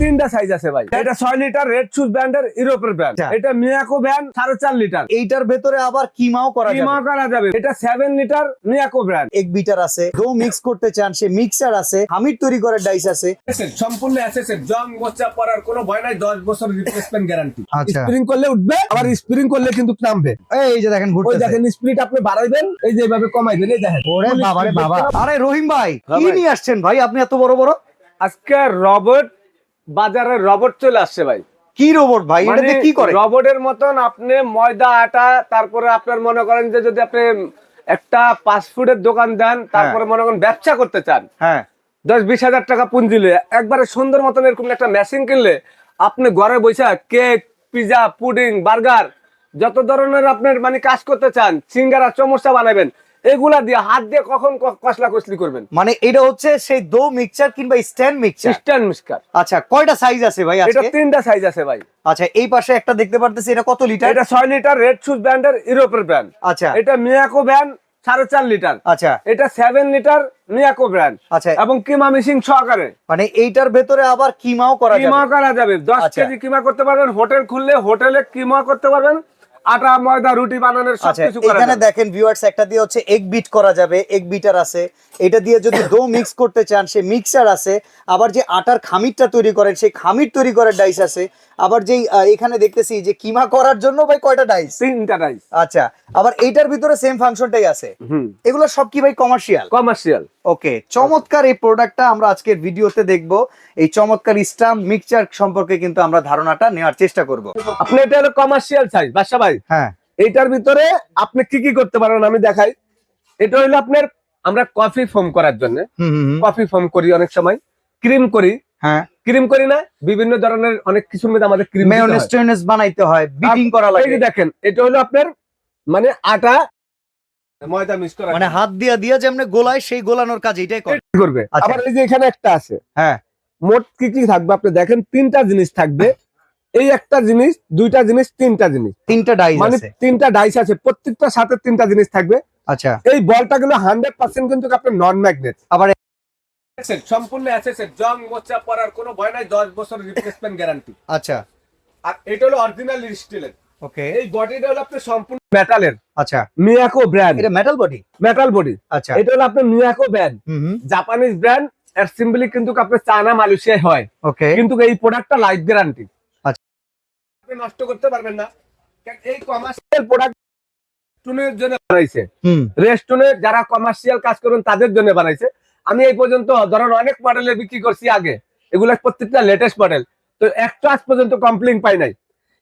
তিনটা সাইজ আছে ভাই। এটা ছয় লিটার রেড শুজ ব্র্যান্ডের ইউরোপের ব্র্যান্ড আচ্ছা। এটা মিয়াকো ব্র্যান্ড সাড়ে চার লিটার এইটার ভেতরে আবার কিমাও করা কিমা যাবে করা যাবে। এটা সেভেন লিটার মিয়াকো ব্র্যান্ড এক বিটার আছে। ডো মিক্স করতে চান সে মিক্সার আছে হামিদ তৈরি করার ডাইস আছে। সম্পূর্ণ অ্যাসেসের জং মোচা পড়ার কোনো ভয় নাই দশ বছর রিপ্লেসমেন্ট গ্যারান্টি আচ্ছা। স্প্রিং করলে উঠবে আবার স্প্রিং করলে কিন্তু নামবে। এই যে দেখেন ওই দেখেন স্পিড আপনি বাড়াইবেন এই যে এভাবে কমাইবেন এই দেখেন। ওরে বাবা রে বাবা। আরে রহিম ভাই হ্যাঁ কি নিয়ে আসছেন ভাই? আপনি এত বড় বড়? আজকে রবট বাজারে রবট চলে আসছে ভাই। কি রোবট ভাই? মানে এটাতে কি করে? রবটের মতন আপনি ময়দা আটা তারপরে আপনার মনে করেন যে যদি আপনি একটা ফাস্টফুডের দোকান দেন তারপরে মনে করেন ব্যবসা করতে চান হ্যাঁ। দশ বিশ হাজার টাকা পুঁজি একবারে সুন্দর মতন এরকম একটা মেশিন কিনলে আপনি ঘরে বসে কেক পিজা পুডিং বার্গার যত ধরনের আপনার মানে কাজ করতে চান সিঙ্গারা চমচা বানাবেন এগুলা দিয়ে হাত দিয়ে কখন কসলা কসলি করবেন? মানে এটা হচ্ছে সেই দো মিক্সচার কিংবা স্ট্যান্ড মিক্সচার স্ট্যান্ড মিসকার আচ্ছা কয়টা সাইজ আছে ভাই এটা তিনটা সাইজ আছে ভাই। আচ্ছা এই পাশে একটা দেখতে পারতেছি এটা কত লিটার এটা ছয় লিটার রেড শুজ ব্র্যান্ডের ইউরোপের ব্র্যান্ড আচ্ছা। এটা মিয়াকো ব্র্যান্ড সাড়ে চার লিটার আচ্ছা। এটা সেভেন লিটার মিয়াকো ব্র্যান্ড আচ্ছা। এবং কিমা মেশিন সহকারে। মানে এইটার ভেতরে আবার কিমাও করা কিমা করা যাবে। দশ আচ্ছা। কেজি কিমা করতে পারবেন হোটেল খুললে হোটেলে কিমা করতে পারবেন। আটা ময়দা রুটি বানানোর আচ্ছা সবকিছু করা এখানে দেখেন ভিউয়ার্স একটা দিয়ে হচ্ছে এক বিট করা যাবে এক বিটার আছে। এটা দিয়ে যদি ডো মিক্স করতে চান সে মিক্সার আছে আবার যে আটার খামিরটা তৈরি করেন সেই খামির তৈরি করার ডাইস আছে। আবার যেই এখানে দেখতেছি যে কিমা করার জন্য ভাই কয়টা ডাইস তিনটা ডাইস আচ্ছা আবার এইটার ভিতরে সেম ফাংশনটাই আছে। এগুলো সব কি ভাই কমার্শিয়াল কমার্শিয়াল ওকে চমৎকার এই প্রোডাক্টটা আমরা আজকের ভিডিওতে দেখব। এই চমৎকার স্টাম্প মিক্সচার সম্পর্কে কিন্তু আমরা ধারণাটা নেওয়ার চেষ্টা করব। আপনি এটা হলো কমার্শিয়াল সাইজ বাসা ভাই। হ্যাঁ। এইটার ভিতরে আপনি কি কি করতে পারেন আমি দেখাই। এটা হলো আপনার আমরা কফি ফোম করার জন্য। কফি ফোম করি অনেক সময়। ক্রিম করি। হ্যাঁ। ক্রিম করি না বিভিন্ন ধরনের অনেক কিছুর মধ্যে আমাদের ক্রিম মেয়োনেজ বানাইতে হয় বিটিং করা লাগে। দেখেন এটা হলো আপনার মানে আটা ময়দা মিক্স করা মানে হাত দিয়া দিয়া যেমনি গোলায় সেই গোলানোর কাজ এটাই করে। করবে। আচ্ছা। আবার এই যে এখানে একটা আছে। হ্যাঁ। মোট কি কি থাকবে? আপনি দেখেন তিনটা জিনিস থাকবে। এই একটা জিনিস দুইটা জিনিস তিনটা জিনিস। তিনটা ডাইস মানে তিনটা ডাইস আছে। প্রত্যেকটা সাথে তিনটা জিনিস থাকবে। আচ্ছা। এই বলটা গুলো হান্ড্রেড পার্সেন্ট কিন্তু আপনার নন ম্যাগনেট আবার সম্পূর্ণ অ্যাসেসের জং মোচা পড়ার কোনো ভয় নাই দশ বছর রিপ্লেসমেন্ট গ্যারান্টি আচ্ছা। আর এটা হলো অরিজিনাল স্টিলের ওকে এই বডিটা হলো আপনার সম্পূর্ণ মেটালের আচ্ছা। মিয়াকো ব্র্যান্ড এটা মেটাল বডি মেটাল বডি আচ্ছা। এটা হলো আপনার মিয়াকো ব্র্যান্ড জাপানিজ ব্র্যান্ড এর কিন্তু আপনার চায়না মালয়েশিয়ায় হয়। ওকে কিন্তু এই প্রোডাক্টটা লাইফ গ্যারান্টি আচ্ছা। আপনি নষ্ট করতে পারবেন না। এই কমার্শিয়াল প্রোডাক্ট টুনের জন্য বানাইছে। হুম। রেস্টুনে যারা কমার্শিয়াল কাজ করেন তাদের জন্য বানাইছে। আমি এই পর্যন্ত ধরেন অনেক মডেলের বিক্রি করছি আগে। এগুলা প্রত্যেকটা লেটেস্ট মডেল তো একটা আজ পর্যন্ত কমপ্লেন পাই নাই।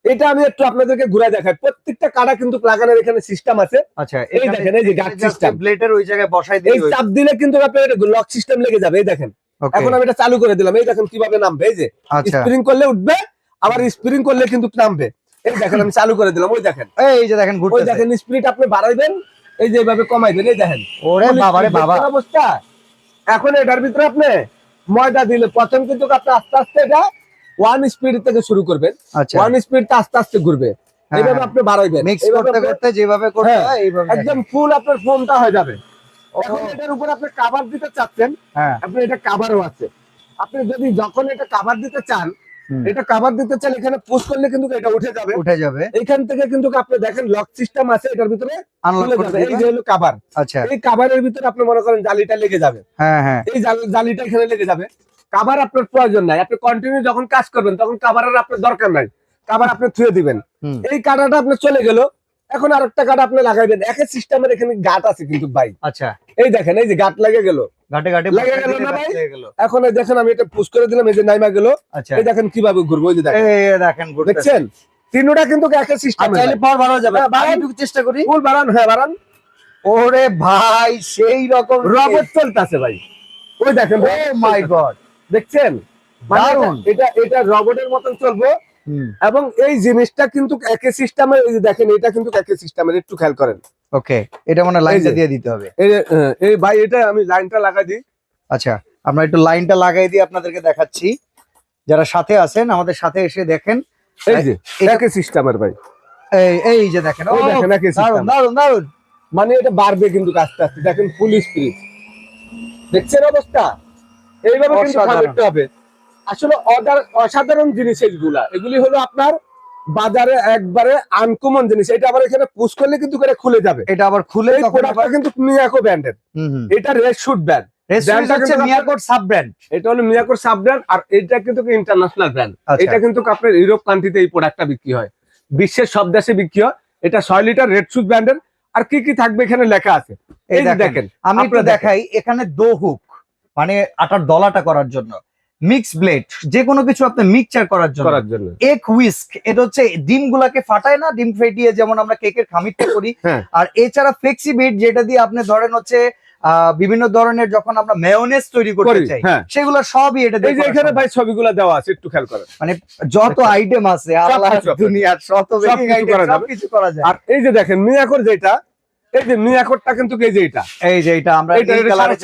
এটা আমি একটু আপনাদেরকে ঘুরে দেখাই। প্রত্যেকটা কাটা কিন্তু লাগানোর এখানে সিস্টেম আছে। আচ্ছা এই দেখেন, এই যে guard system। প্লেটের ওই জায়গায় বসাই দিই এই চাপ দিলে কিন্তু আপনার লক সিস্টেম লেগে যাবে এই দেখেন। এখন আমি এটা চালু করে দিলাম। এই দেখেন কীভাবে নামবে এই যে। আচ্ছা। স্প্রিং করলে উঠবে আবার স্প্রিং করলে কিন্তু নামবে। এই দেখেন আমি চালু করে দিলাম ওই দেখেন। এই যে দেখেন ওই দেখেন স্পিড আপনি বাড়াইবেন এই যে এভাবে কমাইবেন এই দেখেন। ওরে বাবা রে বাবা। অবস্থা? এখন এটার ভিতরে আপনি ময়দা দিলে প্রথম কিন্তু আপনি আস্তে আস্তে এটা ওয়ান স্পিড থেকে শুরু করবেন। আচ্ছা। ওয়ান স্পিড আস্তে আস্তে ঘুরবে। হ্যাঁ, এইভাবে হ্যাঁ। আপনি বাড়াইবেন। মিক্স করতে করতে যেভাবে করতে হ্যাঁ, হয় এইভাবে একদম ফুল আপনার ফোমটা হয়ে যাবে। এটার উপর আপনি কাভার দিতে চাচ্ছেন আপনি এটা কাভারও আছে। আপনি যদি যখন এটা কাভার দিতে চান এটা কাভার দিতে চান এখানে পুশ করলে কিন্তু এটা উঠে যাবে। উঠে যাবে। এখান থেকে কিন্তু আপনি দেখেন লক সিস্টেম আছে এটার ভিতরে এই যে হলো কাভার আচ্ছা। এই কাভারের ভিতরে আপনি মনে করেন জালিটা লেগে যাবে। হ্যাঁ হ্যাঁ। এই জালিটা এখানে লেগে যাবে। কাভার আপনার প্রয়োজন নাই। আপনি কন্টিনিউ যখন কাজ করবেন তখন কাভারের আপনার দরকার নাই। কাভার আপনি থুয়ে দিবেন। এই কাটাটা আপনার চলে গেল। এখন আর একটা কাটা আপনি লাগাইবেন। একই সিস্টেমের এখানে গাট আছে কিন্তু ভাই। আচ্ছা। এই দেখেন এই যে গাট লাগে গেল। ঘাটে ঘাটে লেগে গেল না ভাই? এখন এই দেখেন আমি এটা পুশ করে দিলাম এই যে নাইমা গেল। আচ্ছা। এই দেখেন কীভাবে ঘুরবো এই যে দেখেন। এই দেখেন দেখছেন? তিনটা কিন্তু একই আর সিস্টেম চাইলে পাওয়ার বাড়ানো যাবে। হ্যাঁ, একটু চেষ্টা করি। ফুল বাড়ান হ্যাঁ বাড়ান। ওরে ভাই সেই রকম রবট চলতেছে ভাই। ওই দেখেন ও মাই গড দেখছেন? মানে এটা এটা রবটের মতন চলবে। এবং এই জিনিসটা কিন্তু একই সিস্টেমের এই যে দেখেন এটা কিন্তু একই সিস্টেমের একটু খেয়াল করেন। ওকে এটা মানে এই লাইনটা দিয়ে দিতে হবে। এই হ্যাঁ, এই ভাই এটা আমি লাইনটা লাগাই দিই। আচ্ছা আমরা একটু লাইনটা লাগাই দিয়ে আপনাদেরকে দেখাচ্ছি। যারা সাথে আছেন আমাদের সাথে এসে দেখেন। এই যে এটা- একই সিস্টেমের ভাই। এই এই যে দেখেন ও দেখেন একই সিস্টেম। দারুণ দারুণ মানে এটা বাড়বে কিন্তু আস্তে আস্তে। দেখেন ফুল স্পিড দেখছেন অবস্থা? এইভাবে কিন্তু। খাবারটা হবে। আসলে অসাধারণ জিনিস এইগুলা। এগুলি হলো আপনার বাজারে একবারে আনকমন জিনিস। এটা আবার এখানে পুশ করলে কিন্তু করে খুলে যাবে। এটা আবার খুলে কিন্তু মিয়াকো ব্র্যান্ডের এটা red shoot brand sub brand এটা হলো মিয়াকোর সাব ব্র্যান্ড আর এটা কিন্তু ইন্টারন্যাশনাল ব্র্যান্ড আচ্ছা। এটা কিন্তু আপনার ইউরোপ কান্ট্রিতে এই প্রোডাক্টটা বিক্রি হয়। বিশ্বের সব দেশে বিক্রি হয়। এটা ছয় লিটার রেড শুট ব্র্যান্ডের আর কি কি থাকবে এখানে লেখা আছে। এই দেখেন দেখেন আমি একটু দেখাই এখানে দো হুক মানে আটার দলাটা করার জন্য। মিক্স ব্লেড যে কোনো কিছু আপনি মিক্সচার করার জন্য। করার জন্য। এক হুইস্ক এটা হচ্ছে ডিম গুলাকে ফাটায় না ডিম ফেটিয়ে যেমন আমরা কেকের খামিরটা করি। হ্যাঁ। আর এছাড়া ফ্লেক্সি বিট যেটা দিয়ে আপনি ধরেন হচ্ছে বিভিন্ন ধরনের যখন আমরা মেয়োনেজ তৈরি করতে চাই হ্যাঁ। সেগুলো সবই এটা এই যে এখানে ভাই ছবিগুলো দেওয়া আছে একটু খেয়াল করেন। মানে যত আইটেম আছে আল্লাহ দুনিয়ার শত কিছু করা যাবে। কিছু করা যায়। আর এই যে দেখেন মিয়াকোর যেটা এই যে মিয়াকোরটা কিন্তু এই যে এটা। এই যে এটা আমরা এইটা- নীল এটা কালারের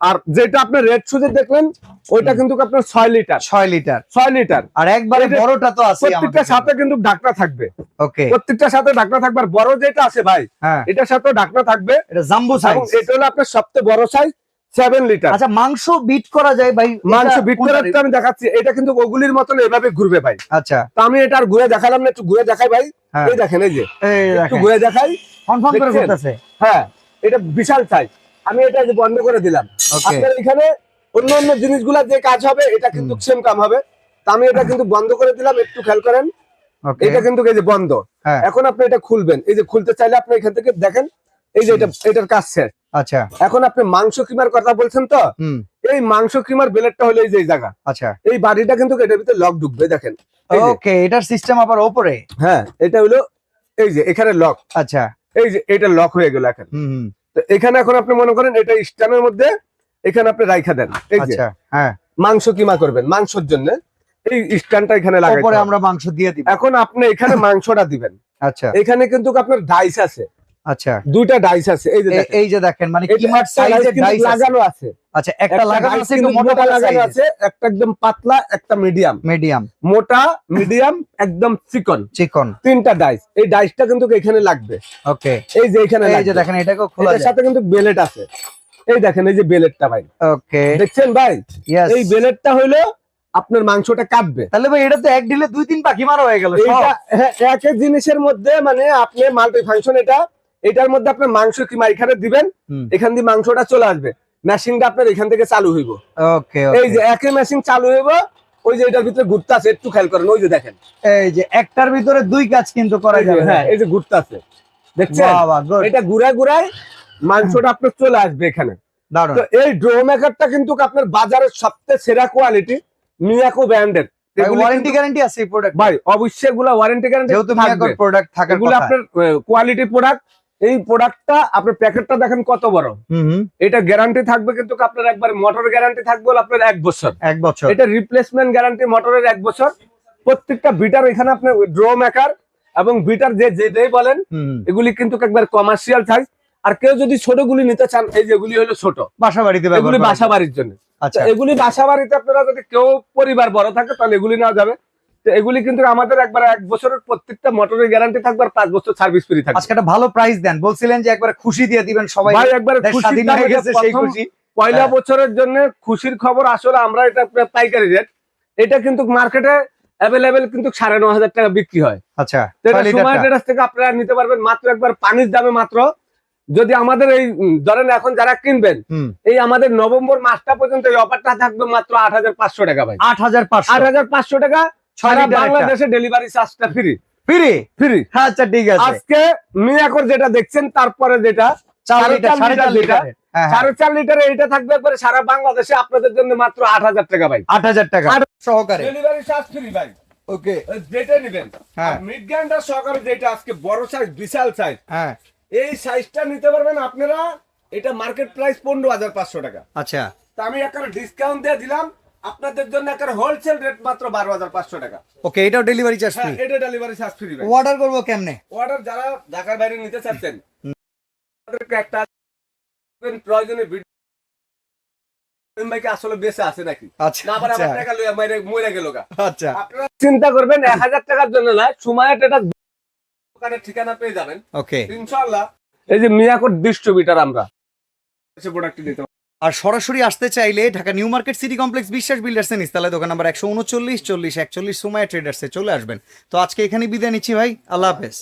আর যেটা আপনি রেড সুজে দেখলেন ওইটা কিন্তু আপনার ছয় লিটার ছয় লিটার ছয় লিটার আর একবারে বড়টা তো আছে প্রত্যেকটা সাথে কিন্তু ঢাকনা থাকবে। ওকে। প্রত্যেকটার সাথে ঢাকনা থাকবে। আর বড় যেটা আছে ভাই হ্যাঁ। এটার সাথে ঢাকনা থাকবে। এটা জাম্বো সাইজ এটা হলো আপনার সবচেয়ে বড় সাইজ সেভেন লিটার আচ্ছা মাংস বিট করা যায় ভাই? মাংস বিট? আমি দেখাচ্ছি। এটা কিন্তু ওগুলির মতন এভাবে ঘুরবে ভাই। আচ্ছা। তো আমি এটা আর ঘুরে দেখালাম না একটু ঘুরে দেখাই ভাই। হ্যাঁ। এই দেখেন এই যে। একটু ঘুরে দেখাই। কনফার্ম করে হ্যাঁ এটা বিশাল সাইজ আমি এটা বন্ধ করে দিলাম। আপনার এখানে অন্য অন্য জিনিসগুলা যে কাজ হবে এটা কিন্তু সেম কাম হবে। তা আমি এটা কিন্তু বন্ধ করে দিলাম একটু খেয়াল করেন। এটা কিন্তু এই যে বন্ধ। হ্যাঁ। এখন আপনি এটা খুলবেন। এই যে খুলতে চাইলে আপনি এখান থেকে দেখেন এই যে এটা এটার কাজ শেষ। আচ্ছা। এখন আপনি মাংস কিমার কথা বলছেন তো? এই মাংস কিমার বেলেটটা হলো এই যে এই জায়গা। আচ্ছা। এই বাড়িটা কিন্তু এটার ভিতরে লক ঢুকবে দেখেন। ওকে এটার সিস্টেম আবার ওপরে? হ্যাঁ এটা হলো এই যে এখানে লক আচ্ছা। এই যে এটা লক হয়ে গেল এখন। তো এখানে এখন আপনি মনে করেন এটা স্ট্যান্ডের মধ্যে এখানে আপনি রাইখা দেন। আচ্ছা হ্যাঁ। মাংস কিমা করবেন? মাংসের জন্য। এই স্ট্যান্ডটা এখানে লাগাই ওপরে আমরা মাংস দিয়ে দিব। এখন আপনি এখানে মাংসটা দিবেন। আচ্ছা। এখানে কিন্তু আপনার ডাইস আছে। আচ্ছা। দুইটা ডাইস আছে। এই যে দেখেন। এই যে দেখেন মানে কিমার ডাইস লাগানো আছে। আচ্ছা একটা লাগানো আছে একটু মোটা মোটা লাগানো লাগানো আছে। একটা একদম পাতলা একটা মিডিয়াম মিডিয়াম মোটা মিডিয়াম একদম চিকন। চিকন। তিনটা ডাইস। এই ডাইসটা কিন্তু এখানে লাগবে। ওকে এই যে এখানে এই যে দেখেন এটাকেও খোলা সাথে কিন্তু বেলেট আছে। এই দেখেন এই যে বেলেটটা ভাই। ওকে দেখছেন ভাই? এই বেলেটটা হইল আপনার মাংসটা কাটবে। তাহলে ভাই এটা তো এক ডিলে দুই তিন পাখি মারা হয়ে গেল হ্যাঁ, এক এক জিনিসের মধ্যে মানে আপনি মাল্টি ফাংশন এটা এটার মধ্যে আপনার মাংস কিমা এখানে দিবেন এখান দিয়ে মাংসটা চলে আসবে। মেশিনটা আপনার এখান থেকে চালু হইব। ওকে এই যে একই মেশিন চালু হইব ওই যে এটার ভিতরে ঘুরতে আছে একটু খেয়াল করেন ওই যে দেখেন। এই যে একটার ভিতরে দুই কাজ কিন্তু করা যাবে হ্যাঁ এই যে ঘুরতে আছে। দেখছেন? এটা ঘুরায় ঘুরায় মাংসটা আপনার চলে আসবে এখানে। তো এই ড্রো মেকারটা কিন্তু আপনার বাজারের সবচেয়ে সেরা কোয়ালিটি মিয়াকো ব্র্যান্ডের। ওয়ারেন্টি গ্যারান্টি আছে এই প্রোডাক্ট ভাই অবশ্যই এগুলা ওয়ারেন্টি গ্যারান্টি যেহেতু মিয়াকোর প্রোডাক্ট এগুলো আপনার কোয়ালিটি প্রোডাক্ট এই প্রোডাক্টটা আপনার প্যাকেটটা দেখেন কত বড়। এটা গ্যারান্টি থাকবে কিন্তু আপনার একবার মোটর গ্যারান্টি থাকবে আপনার এক বছর। এক বছর। এটা রিপ্লেসমেন্ট গ্যারান্টি মোটরের এক বছর। প্রত্যেকটা বিটার এখানে আপনার ড্রো মেকার এবং বিটার যে যেটাই বলেন এগুলি কিন্তু একবার কমার্শিয়াল সাইজ আর কেউ যদি ছোট গুলি নিতে চান এই যেগুলি হলো ছোট। বাসা বাড়িতে এগুলি বাসা বাড়ির জন্য। আচ্ছা। এগুলি বাসা বাড়িতে আপনারা যদি কেউ পরিবার বড় থাকে তাহলে এগুলি নেওয়া যাবে। তো এগুলি কিন্তু আমাদের একবার এক বছরের প্রত্যেকটা মোটরের গ্যারান্টি থাকবে আর পাঁচ বছর সার্ভিস ফ্রি থাকবে। আজকে একটা ভালো প্রাইস দেন। বলছিলেন যে একবার খুশি দিয়ে দিবেন সবাই। ভাই একবারে খুশি হয়ে গেছে সেই খুশি। পয়লা হ্যাঁ। বছরের জন্য খুশির খবর আসলে আমরা এটা পাইকারি রেট এটা কিন্তু মার্কেটে অ্যাভেলেবেল কিন্তু সাড়ে ন হাজার টাকা বিক্রি হয়। আচ্ছা সময় থেকে আপনারা নিতে পারবেন। মাত্র একবার পানির দামে মাত্র যদি আমাদের এই ধরেন এখন যারা কিনবেন এই আমাদের নভেম্বর মাসটা পর্যন্ত এই অফারটা থাকবে মাত্র আট হাজার পাঁচশো টাকা ভাই। আট হাজার পাঁচশো। আট হাজার পাঁচশো টাকা সারা বাংলাদেশে ডেলিভারি চার্জটা ফ্রি ফ্রি ফ্রি আচ্ছা ঠিক আছে। আজকে মিয়াকর যেটা দেখছেন তারপরে যেটা চার সাড়ে চার লিটার। হ্যাঁ হ্যাঁ। এটা থাকবে একবারে সারা বাংলাদেশে আপনাদের জন্য মাত্র আট হাজার টাকা ভাই। আট হাজার টাকা। সহকারে। ডেলিভারি চার্জ ফ্রি ভাই। ওকে যেটা নেবেন। হ্যাঁ। মিড গ্যান্ডার সহকারে যেটা আজকে বড় সাইজ বিশাল সাইজ হ্যাঁ। এই সাইজটা নিতে পারবেন আপনারা এটা মার্কেট প্রাইস পনেরো হাজার পাঁচশো টাকা। আচ্ছা। তা আমি একটা ডিসকাউন্ট দিয়ে দিলাম আপনাদের জন্য একটা হোলসেল রেট মাত্র বারো হাজার পাঁচশো টাকা। ওকে এটাও ডেলিভারি চার্জ ফ্রি এটা ডেলিভারি চার্জ ফ্রি অর্ডার করব কেমনে? অর্ডার যারা ঢাকার বাইরে নিতে চাচ্ছেন একটা প্রয়োজনে ভিডিও ভাইকে আসলে বেঁচে আছে নাকি? আচ্ছা আচ্ছা। আচ্ছা। আপনারা চিন্তা করবেন এক হাজার টাকার জন্য না সময় দোকানের ঠিকানা পেয়ে যাবেন। ওকে ইনশাআল্লাহ এই যে মিয়াকোট ডিস্ট্রিবিউটার আমরা। এসে প্রোডাক্ট দিতে আর সরাসরি আসতে চাইলে Dhaka new market city complex Biswas builders এর নিস্তালায় দোকান নাম্বার একশো উনচল্লিশ চল্লিশ একচল্লিশ সময় ট্রেডার্সে চলে আসবেন। তো আজকে এখানে বিদায় নিচ্ছি ভাই আল্লাহ হাফেজ।